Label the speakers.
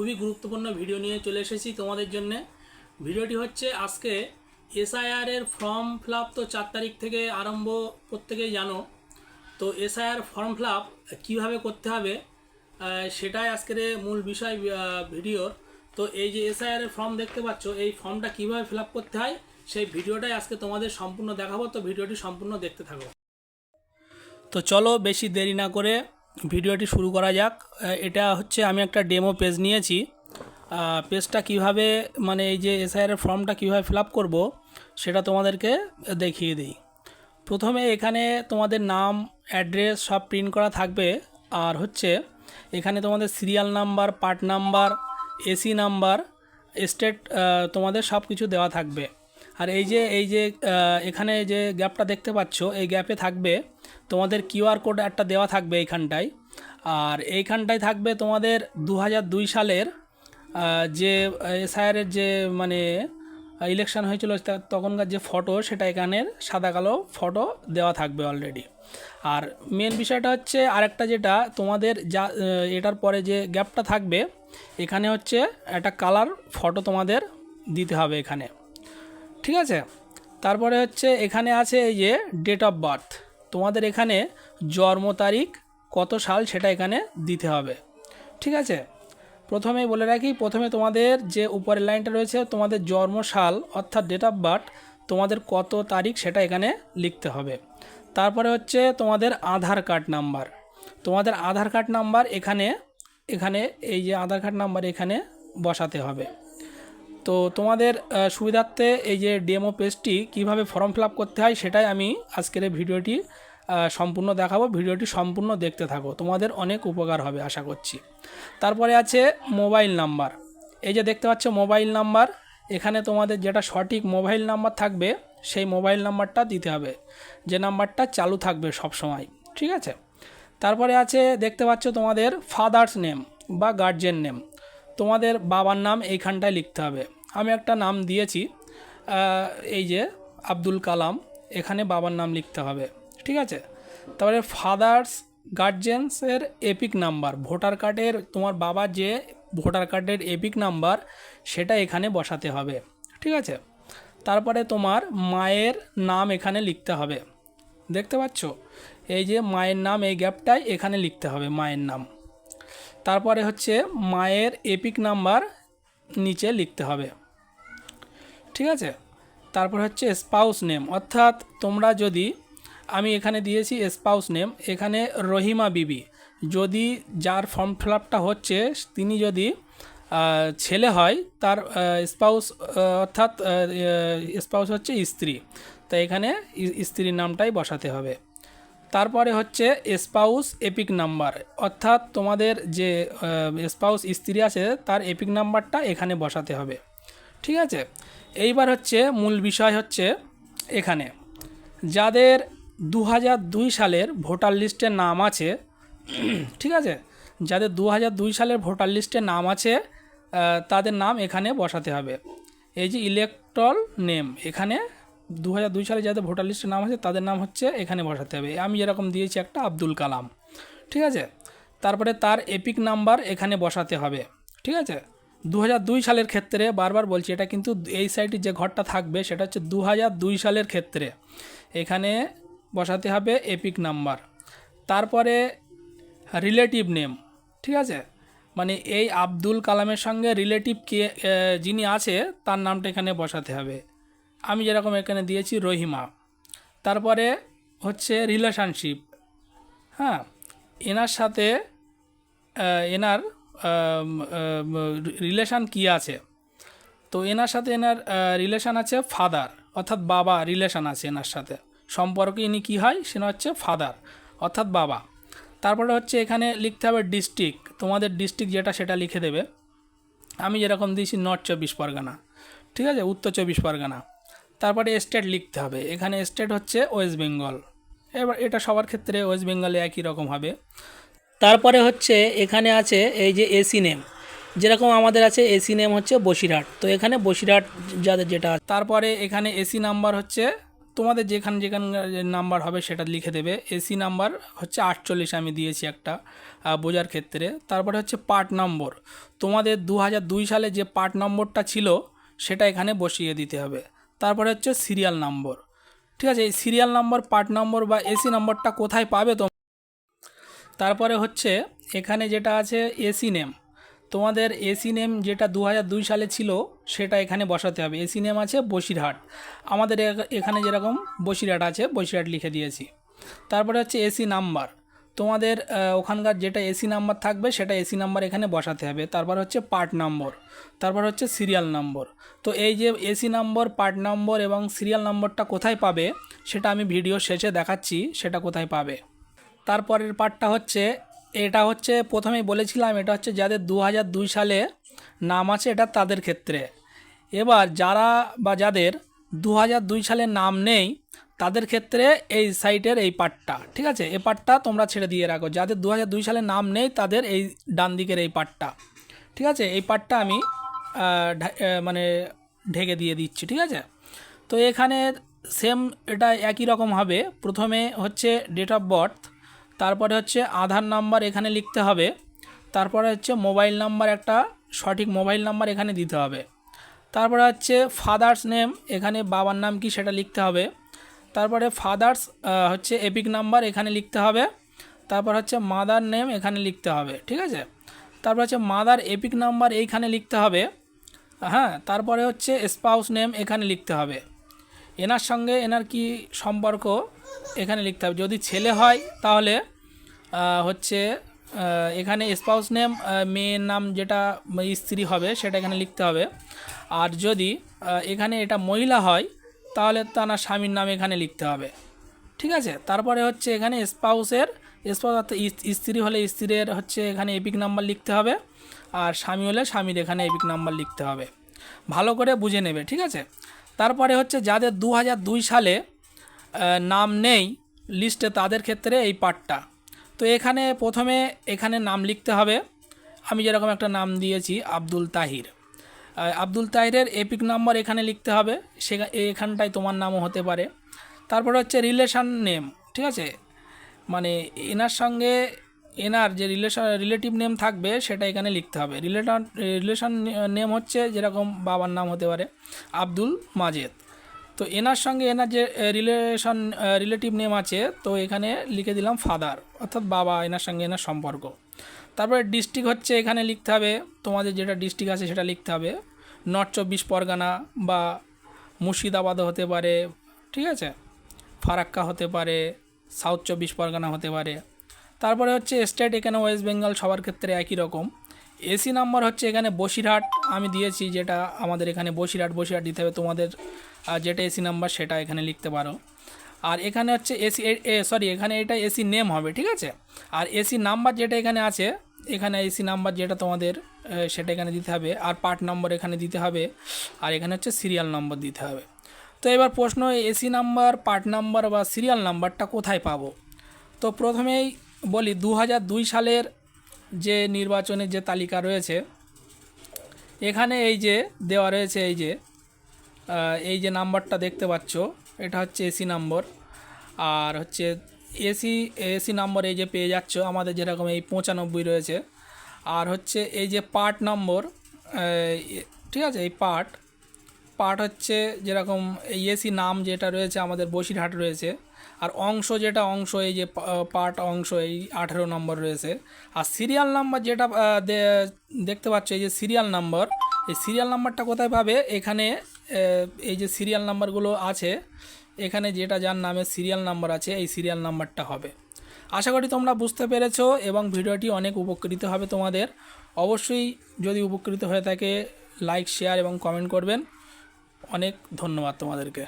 Speaker 1: খুবই গুরুত্বপূর্ণ ভিডিও নিয়ে চলে এসেছি তোমাদের জন্য। ভিডিওটি হচ্ছে আজকে এসআইআর এর ফর্ম ফিল তো চার তারিখ থেকে আরম্ভ প্রত্যেকেই জানো। তো এসআইআর ফর্ম ফিল কীভাবে করতে হবে সেটাই আজকের মূল বিষয় ভিডিওর তো এই যে এসআইআর এর ফর্ম দেখতে পাচ্ছ, এই ফর্মটা কীভাবে ফিল করতে হয়, সেই ভিডিওটাই আজকে তোমাদের সম্পূর্ণ দেখাবো। তো ভিডিওটি সম্পূর্ণ দেখতে থাকো। তো চলো বেশি দেরি না করে ভিডিওটি শুরু করা যাক। এটা হচ্ছে আমি একটা ডেমো পেজ নিয়েছি। পেজটা কীভাবে মানে এই যে এসআইআর ফর্মটা কীভাবে ফিল আপ করব, সেটা তোমাদেরকে দেখিয়ে দিই। প্রথমে এখানে তোমাদের নাম অ্যাড্রেস সব প্রিন্ট করা থাকবে। আর হচ্ছে, এখানে তোমাদের serial number part number AC number state তোমাদের সব কিছু দেওয়া থাকবে। আর এই যে এই যে এখানে যে গ্যাপটা দেখতে পাচ্ছ, এই গ্যাপে থাকবে তোমাদের কিউআর কোড একটা দেওয়া থাকবে এইখানটায়। আর এইখানটায় থাকবে তোমাদের দু হাজার দুই সালের যে এসআইআরের যে মানে ইলেকশন হয়েছিল তখনকার যে ফটো সেটা এখানের সাদা কালো ফটো দেওয়া থাকবে অলরেডি আর মেন বিষয়টা হচ্ছে আরেকটা যেটা, তোমাদের যা এটার পরে যে গ্যাপটা থাকবে, এখানে হচ্ছে একটা কালার ফটো তোমাদের দিতে হবে এখানে। ঠিক আছে? তারপরে হচ্ছে এখানে আছে এই যে ডেট অফ বার্থ তোমাদের এখানে জন্ম তারিখ কত সাল সেটা এখানে দিতে হবে। ঠিক আছে? প্রথমেই বলে রাখি, প্রথমে তোমাদের যে উপরের লাইনটা রয়েছে, তোমাদের জন্ম সাল অর্থাৎ ডেট অফ বার্থ তোমাদের কত তারিখ সেটা এখানে লিখতে হবে। তারপরে হচ্ছে তোমাদের আধার কার্ড নাম্বার তোমাদের আধার কার্ড নাম্বার এখানে এখানে এই যে আধার কার্ড নাম্বার এখানে বসাতে হবে। তো তোমাদের সুবিধার্থে এই যে ডেমো পেজটি কীভাবে ফর্ম ফিল করতে হয় সেটাই আমি আজকের এই ভিডিওটি সম্পূর্ণ দেখাবো। ভিডিওটি সম্পূর্ণ দেখতে থাকো। তোমাদের অনেক উপকার হবে আশা করছি। তারপরে আছে মোবাইল নাম্বার এই যে দেখতে পাচ্ছ মোবাইল নাম্বার এখানে তোমাদের যেটা সঠিক মোবাইল নাম্বার থাকবে, সেই মোবাইল নাম্বারটা দিতে হবে। যে নাম্বারটা চালু থাকবে সব সময় ঠিক আছে? তারপরে আছে দেখতে পাচ্ছ তোমাদের ফাদার্স নেম বা গার্জেন নেম তোমাদের বাবার নাম এইখানটায় লিখতে হবে। আমি একটা নাম দিয়েছি এই যে আব্দুল কালাম, এখানে বাবার নাম লিখতে হবে, ঠিক আছে? তারপরে ফাদার্স, গার্জেন্সের এপিক নাম্বার, ভোটার কার্ডের, তোমার বাবার যে ভোটার কার্ডের এপিক নাম্বার, সেটা এখানে বসাতে হবে, ঠিক আছে? তারপরে তোমার মায়ের নাম এখানে লিখতে হবে, দেখতে পাচ্ছ? এই যে মায়ের নাম, এই গ্যাপটাই এখানে লিখতে হবে, মায়ের নাম। তারপরে হচ্ছে মায়ের এপিক নাম্বার নিচে লিখতে হবে। ঠিক আছে? তারপর হচ্ছে স্পাউস নেম অর্থাৎ তোমরা যদি, আমি এখানে দিয়েছি স্পাউস নেম এখানে রহিমা বিবি। যদি যার ফর্ম ফিল আপটা হচ্ছে, তিনি যদি ছেলে হয়, তার স্পাউস অর্থাৎ স্পাউস হচ্ছে স্ত্রী। তাই এখানে স্ত্রীর নামটাই বসাতে হবে। তারপরে হচ্ছে স্পাউস এপিক নাম্বার। অর্থাৎ তোমাদের যে স্পাউস স্ত্রী আছে, তার এপিক নাম্বারটা এখানে বসাতে হবে। ঠিক আছে? এইবার হচ্ছে মূল বিষয় হচ্ছে এখানে। যাদের দু সালের ভোটার লিস্টে নাম আছে, ঠিক আছে? যাদের দু সালের ভোটার লিস্টে নাম আছে তাদের নাম এখানে বসাতে হবে। এই যে ইলেকট্রল নেম এখানে দু হাজার দুই সালে যাদের ভোটার লিস্টে নাম আছে, তাদের নাম হচ্ছে এখানে বসাতে হবে। আমি যেরকম দিয়েছি একটা আব্দুল কালাম। ঠিক আছে? তারপরে তার এপিক নাম্বার এখানে বসাতে হবে। ঠিক আছে? দু হাজার দুই সালের ক্ষেত্রে বারবার বলছি, এটা কিন্তু এই সাইডে যে ঘরটা থাকবে, সেটা হচ্ছে দু হাজার দুই সালের ক্ষেত্রে। এখানে বসাতে হবে এপিক নাম্বার। তারপরে রিলেটিভ নেম। ঠিক আছে? মানে এই আব্দুল কালামের সঙ্গে রিলেটিভ কে যিনি আছে, তার নামটা এখানে বসাতে হবে। আমি যেরকম এখানে দিয়েছি রহিমা। তারপরে হচ্ছে রিলেশনশিপ হ্যাঁ এনার সাথে এনার রিলেশান কি আছে? তো এনার সাথে এনার রিলেশান আছে ফাদার অর্থাৎ বাবা রিলেশান আছে এনার সাথে। সম্পর্কে ইনি কী হয়? সেটা হচ্ছে ফাদার অর্থাৎ বাবা। তারপরে হচ্ছে এখানে লিখতে হবে ডিস্ট্রিক্ট তোমাদের ডিস্ট্রিক্ট যেটা সেটা লিখে দেবে। আমি যেরকম দিয়েছি নর্থ চব্বিশ পরগনা। ঠিক আছে? উত্তর চব্বিশ পরগনা। তারপরে স্টেট লিখতে হবে। এখানে স্টেট হচ্ছে ওয়েস্ট বেঙ্গল এবার এটা সবার ক্ষেত্রে ওয়েস্ট বেঙ্গলে একই রকম হবে। তারপরে হচ্ছে এখানে আছে এই যে এসি নেম যেরকম আমাদের আছে এসি নেম হচ্ছে বসিরহাট। তো এখানে বসিরহাট যাদের যেটা আছে। তারপরে এখানে এসি নাম্বার হচ্ছে, তোমাদের যেখানে যেখান নাম্বার হবে সেটা লিখে দেবে। এসি নাম্বার হচ্ছে আটচল্লিশ, আমি দিয়েছি একটা বোঝার ক্ষেত্রে। তারপরে হচ্ছে পার্ট নম্বর তোমাদের দু হাজার দুই সালে যে পার্ট নম্বরটা ছিল, সেটা এখানে বসিয়ে দিতে হবে। তারপরে হচ্ছে সিরিয়াল নম্বর ঠিক আছে? এই সিরিয়াল নম্বর পার্ট নম্বর বা এসি নম্বরটা কোথায় পাবে তো তারপরে হচ্ছে এখানে যেটা আছে এসি নেম তোমাদের এসি নেম যেটা দু দুই সালে ছিল, সেটা এখানে বসাতে হবে। এসি নেম আছে বসিরহাট। আমাদের এখ- এখানে যেরকম বসিরহাট আছে, বসিরহাট লিখে দিয়েছি। তারপরে হচ্ছে এসি নাম্বার তোমাদের ওখানকার যেটা এসি নাম্বার থাকবে, সেটা এসি নাম্বার এখানে বসাতে হবে। তারপর হচ্ছে পার্ট নম্বর তারপর হচ্ছে সিরিয়াল নম্বর তো এই যে এসি নম্বর পার্ট নম্বর এবং সিরিয়াল নম্বরটা কোথায় পাবে, সেটা আমি ভিডিও শেষে দেখাচ্ছি, সেটা কোথায় পাবে। তারপরের পার্টটা হচ্ছে, এটা হচ্ছে প্রথমেই বলেছিলাম, এটা হচ্ছে যাদের দু দুই সালে নাম আছে, এটা তাদের ক্ষেত্রে। এবার যারা বা যাদের দু দুই সালে নাম নেই তাদের ক্ষেত্রে এই সাইটের এই পার্টটা ঠিক আছে? এই পার্টটা তোমরা ছেড়ে দিয়ে রাখো। যাদের দু হাজার দুই সালে নাম নেই, তাদের এই ডান দিকের এই পার্টটা ঠিক আছে? এই পার্টটা আমি মানে ঢেকে দিয়ে দিচ্ছি, ঠিক আছে? তো এখানে সেম এটা একই রকম হবে। প্রথমে হচ্ছে ডেট অফ বার্থ তারপরে হচ্ছে আধার নাম্বার এখানে লিখতে হবে, তারপরে হচ্ছে মোবাইল নাম্বার একটা, সঠিক মোবাইল নাম্বার এখানে দিতে হবে। তারপরে হচ্ছে ফাদার্স নেম এখানে বাবার নাম কি সেটা লিখতে হবে। তারপরে ফাদার্স হচ্ছে এপিক নাম্বার এখানে লিখতে হবে। তারপর হচ্ছে মাদার নেম এখানে লিখতে হবে, ঠিক আছে? তারপর হচ্ছে মাদার এপিক নাম্বার এইখানে লিখতে হবে। হ্যাঁ তারপরে হচ্ছে স্পাউস নেম এখানে লিখতে হবে। এনার সঙ্গে এনার কি সম্পর্ক? এখানে লিখতে হবে। যদি ছেলে হয়, তাহলে হচ্ছে এখানে স্পাউস নেম মেয়ের নাম যেটা স্ত্রী হবে, সেটা এখানে লিখতে হবে। আর যদি এখানে এটা মহিলা হয় তাহলে তার স্বামীর নাম এখানে লিখতে হবে। ঠিক আছে? তারপরে হচ্ছে এখানে স্পাউসের, স্পাউস অর্থাৎ স্ত্রী হলে স্ত্রীর হচ্ছে এখানে এপিক নাম্বার লিখতে হবে, আর স্বামী হলে স্বামীর এখানে এপিক নাম্বার লিখতে হবে। ভালো করে বুঝে নেবে, ঠিক আছে? তারপরে হচ্ছে যাদের দু দুই সালে নাম নেই লিস্টে তাদের ক্ষেত্রে এই পার্টটা। তো এখানে প্রথমে এখানে নাম লিখতে হবে। আমি যেরকম একটা নাম দিয়েছি, আব্দুল তাহির। আব্দুল তাহিরের এপিক নাম্বার এখানে লিখতে হবে। সে এখানটায় তোমার নামও হতে পারে। তারপরে হচ্ছে রিলেশন নেম, ঠিক আছে? মানে এনার সঙ্গে এনার যে রিলেশন, রিলেটিভ নেম থাকবে, সেটা এখানে লিখতে হবে। রিলেটন, রিলেশন নেম হচ্ছে যেরকম বাবার নাম হতে পারে, আব্দুল মাজেদ। তো এনার সঙ্গে এনার যে রিলেশন রিলেটিভ নেম আছে, তো এখানে লিখে দিলাম ফাদার, অর্থাৎ বাবা, এনার সঙ্গে এনার সম্পর্ক। তারপরে ডিস্ট্রিক্ট হচ্ছে এখানে লিখতে হবে, তোমাদের যেটা ডিস্ট্রিক্ট আছে সেটা লিখতে হবে। নর্থ চব্বিশ পরগনা বা মুর্শিদাবাদও হতে পারে, ঠিক আছে? ফারাক্কা হতে পারে সাউথ চব্বিশ পরগনা হতে পারে। তারপরে হচ্ছে স্টেট এখানে ওয়েস্ট বেঙ্গল সবার ক্ষেত্রে একই রকম। এসি নাম্বার হচ্ছে এখানে বসিরহাট, আমি দিয়েছি যেটা আমাদের এখানে বসিরহাট বসিরহাট দিতে হবে তোমাদের যেটা এসি নাম্বার সেটা এখানে লিখতে পারো। আর এখানে হচ্ছে এসি সরি এখানে এটা এসি নেম হবে, ঠিক আছে? আর এসি নাম্বার যেটা এখানে আছে এখানে এসি নাম্বার যেটা তোমাদের সেটা এখানে দিতে হবে, আর পার্ট নম্বর এখানে দিতে হবে, আর এখানে হচ্ছে সিরিয়াল নম্বর দিতে হবে। তো এবার প্রশ্ন এসি নাম্বার পার্ট নাম্বার বা সিরিয়াল নাম্বারটা কোথায় পাবো? তো প্রথমেই বলি দু সালের যে নির্বাচনের যে তালিকা রয়েছে, এখানে এই যে দেওয়া রয়েছে এই যে এই যে নাম্বারটা দেখতে পাচ্ছ, এটা হচ্ছে এসি নম্বর আর হচ্ছে এসি এসি নম্বর এই যে পেয়ে যাচ্ছ, আমাদের যেরকম এই পঁচানব্বই রয়েছে। আর হচ্ছে এই যে পার্ট নম্বর ঠিক আছে, এই পার্ট পার্ট হচ্ছে যেরকম এই এসি নাম যেটা রয়েছে আমাদের বসিরহাট রয়েছে। আর অংশ যেটা, অংশ এই যে পার্ট অংশ এই আঠেরো নম্বর রয়েছে। আর সিরিয়াল নাম্বার যেটা দেখতে পাচ্ছ এই যে সিরিয়াল নাম্বার, এই সিরিয়াল নাম্বারটা কোথায় পাবে? এখানে এই যে সিরিয়াল নাম্বারগুলো আছে। এখানে যেটা যার নামে সিরিয়াল নাম্বার আছে, এই সিরিয়াল নাম্বারটা হবে। আশা করি তোমরা বুঝতে পেরেছ এবং ভিডিওটি অনেক উপকৃত হবে তোমাদের। অবশ্যই যদি উপকৃত হয়ে থাকে লাইক শেয়ার এবং কমেন্ট করবেন। অনেক ধন্যবাদ তোমাদেরকে।